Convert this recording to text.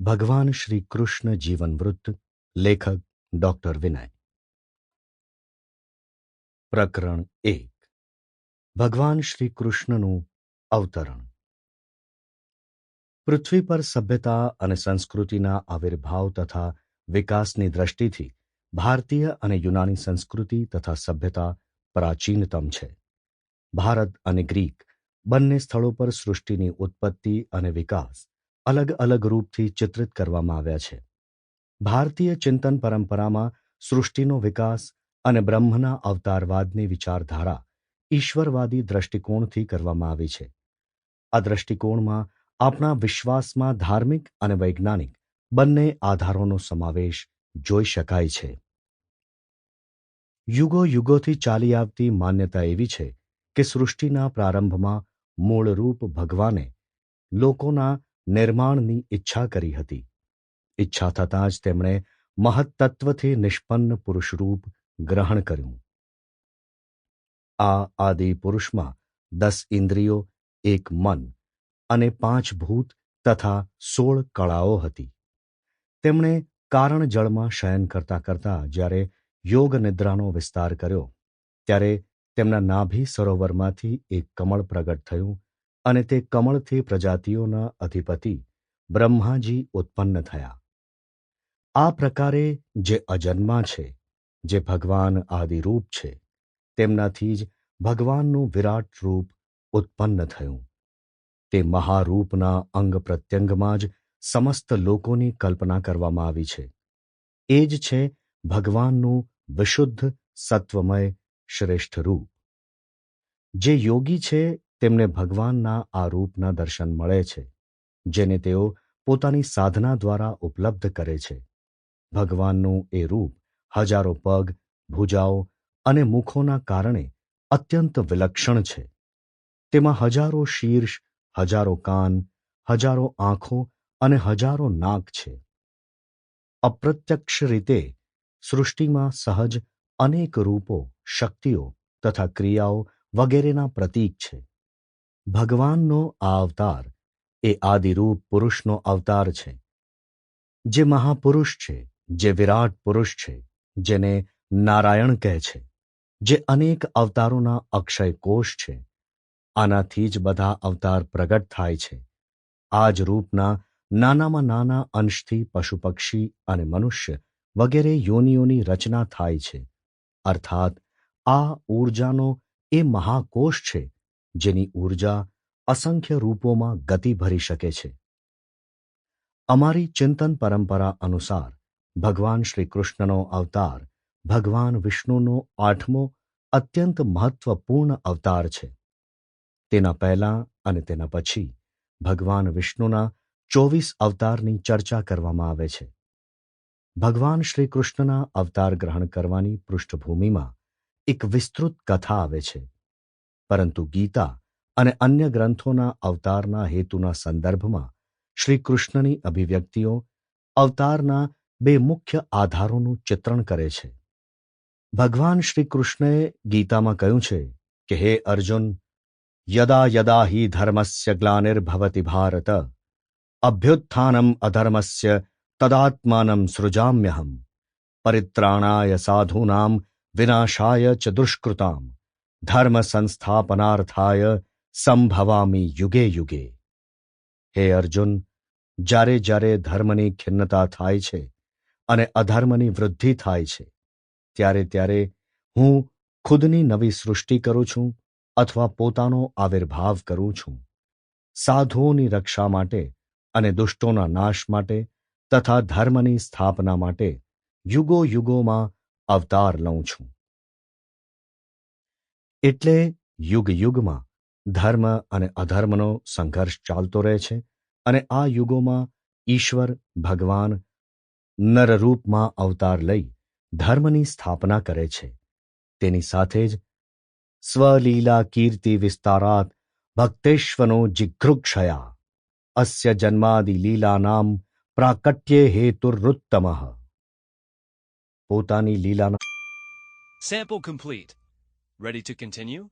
ભગવાન શ્રી કૃષ્ણ જીવનવૃત્ત લેખક ડોક્ટર વિનય. પ્રકરણ એક. ભગવાન શ્રી કૃષ્ણનું અવતરણ. પૃથ્વી પર સભ્યતા અને સંસ્કૃતિના આવિર્ભાવ તથા વિકાસની દ્રષ્ટિથી ભારતીય અને યુનાની સંસ્કૃતિ તથા સભ્યતા પ્રાચીનતમ છે. ભારત અને ગ્રીક બંને સ્થળો પર સૃષ્ટિની ઉત્પત્તિ અને વિકાસ અલગ અલગ રૂપથી ચિત્રિત કરવામાં આવ્યા છે. ભારતીય ચિંતન પરંપરામાં સૃષ્ટિનો વિકાસ અને બ્રહ્મના અવતારવાદની વિચારધારા ઈશ્વરવાદી દ્રષ્ટિકોણથી કરવામાં આવી છે. આ દ્રષ્ટિકોણમાં આપણા વિશ્વાસમાં ધાર્મિક અને વૈજ્ઞાનિક બંને આધારોનો સમાવેશ જોઈ શકાય છે. યુગો યુગોથી ચાલી આવતી માન્યતા એવી છે કે સૃષ્ટિના પ્રારંભમાં મૂળરૂપ ભગવાને લોકોના નિર્માણની ઈચ્છા કરી હતી. ઈચ્છા થતાં જ તેમણે મહત્તત્વથી નિષ્પન્ન પુરુષરૂપ ગ્રહણ કર્યું. આ આદિ પુરુષમાં દસ ઇન્દ્રિયો, એક મન અને પાંચ ભૂત તથા સોળ કળાઓ હતી. તેમણે કારણ જળમાં શયન કરતા કરતા જ્યારે યોગ નિદ્રાનો વિસ્તાર કર્યો, ત્યારે તેમના નાભી સરોવરમાંથી એક કમળ પ્રગટ થયું અને તે કમળથી પ્રજાતિઓના અધિપતિ બ્રહ્માજી ઉત્પન્ન થયા. આ પ્રકારે જે અજન્મા છે, જે ભગવાન આદિરૂપ છે, તેમનાથી જ ભગવાનનું વિરાટ રૂપ ઉત્પન્ન થયું. તે મહારૂપના અંગ પ્રત્યંગમાં જ સમસ્ત લોકોની કલ્પના કરવામાં આવી છે. એ જ છે ભગવાનનું વિશુદ્ધ સત્વમય શ્રેષ્ઠ રૂપ. જે યોગી છે તેમને ભગવાનના આ રૂપના દર્શન મળે છે, જેને તેઓ પોતાની સાધના દ્વારા ઉપલબ્ધ કરે છે. ભગવાનનું એ રૂપ હજારો પગ, ભુજાઓ અને મુખોના કારણે અત્યંત વિલક્ષણ છે. તેમાં હજારો શીર્ષ, હજારો કાન, હજારો આંખો અને હજારો નાક છે. અપ્રત્યક્ષ રીતે સૃષ્ટિમાં સહજ અનેક રૂપો, શક્તિઓ તથા ક્રિયાઓ વગેરેના પ્રતીક છે. ભગવાનનો આ અવતાર એ આદિરૂપ પુરુષનો અવતાર છે. જે મહાપુરુષ છે, જે વિરાટ પુરુષ છે, જેને નારાયણ કહે છે, જે અનેક અવતારોના અક્ષય કોષ છે. આનાથી જ બધા અવતાર પ્રગટ થાય છે. આ જ રૂપના નાનામાં નાના અંશથી પશુ પક્ષી અને મનુષ્ય વગેરે યોનિઓની રચના થાય છે. અર્થાત આ ઊર્જાનો એ મહાકોષ છે જેની ઊર્જા અસંખ્ય રૂપોમાં ગતિ ભરી શકે છે. અમારી ચિંતન પરંપરા અનુસાર ભગવાન શ્રી કૃષ્ણનો અવતાર ભગવાન વિષ્ણુનો આઠમો અત્યંત મહત્વપૂર્ણ અવતાર છે. તેના પહેલા અને તેના પછી ભગવાન વિષ્ણુના ચોવીસ અવતારની ચર્ચા કરવામાં આવે છે. ભગવાન શ્રી કૃષ્ણના અવતાર ગ્રહણ કરવાની પૃષ્ઠભૂમિમાં એક વિસ્તૃત કથા આવે છે. પરંતુ ગીતા અને અન્ય ગ્રંથોના અવતારના હેતુના સંદર્ભમાં શ્રી કૃષ્ણની અભિવ્યક્તિઓ અવતારના બે મુખ્ય આધારોનું ચિત્રણ કરે છે. ભગવાન શ્રી કૃષ્ણએ ગીતામાં કહ્યું છે કે, હે અર્જુન, યદા યદા હિ ધર્મસ્ય ગ્લાનિર્ભવતિ ભારત, અભ્યુત્થાનમ અધર્મસ્ય તદાત્માનમ સૃજામ્યહમ, પરિત્રાણાય સાધૂનામ વિનાશાય ચ દુષ્કૃતામ ધર્મ સંસ્થાપનાર્થાય સંભવામી યુગે યુગે હે અર્જુન જ્યારે જ્યારે ધર્મની ખિન્નતા થાય છે અને અધર્મની વૃદ્ધિ થાય છે ત્યારે ત્યારે હું ખુદની નવી સૃષ્ટિ કરું છું અથવા પોતાનો આવિર્ભાવ કરું છું સાધુઓની રક્ષા માટે અને દુષ્ટોના નાશ માટે તથા ધર્મની સ્થાપના માટે યુગો યુગોમાં અવતાર લઉં છું એટલે યુગ યુગમાં ધર્મ અને અધર્મનો સંઘર્ષ ચાલતો રહે છે અને આ યુગોમાં ઈશ્વર, ભગવાન, નરરૂપમાં અવતાર લઈ ધર્મની સ્થાપના કરે છે તેની સાથે જ સ્વલીલા કીર્તિ વિસ્તારાત ભક્તેશ્વનો જિઘૃક્ષયા અસ્ય જન્માદિ લીલાનામ પ્રાકટ્ય હેતુરુત્તમ પોતાની લીલાના sample complete. Ready to continue?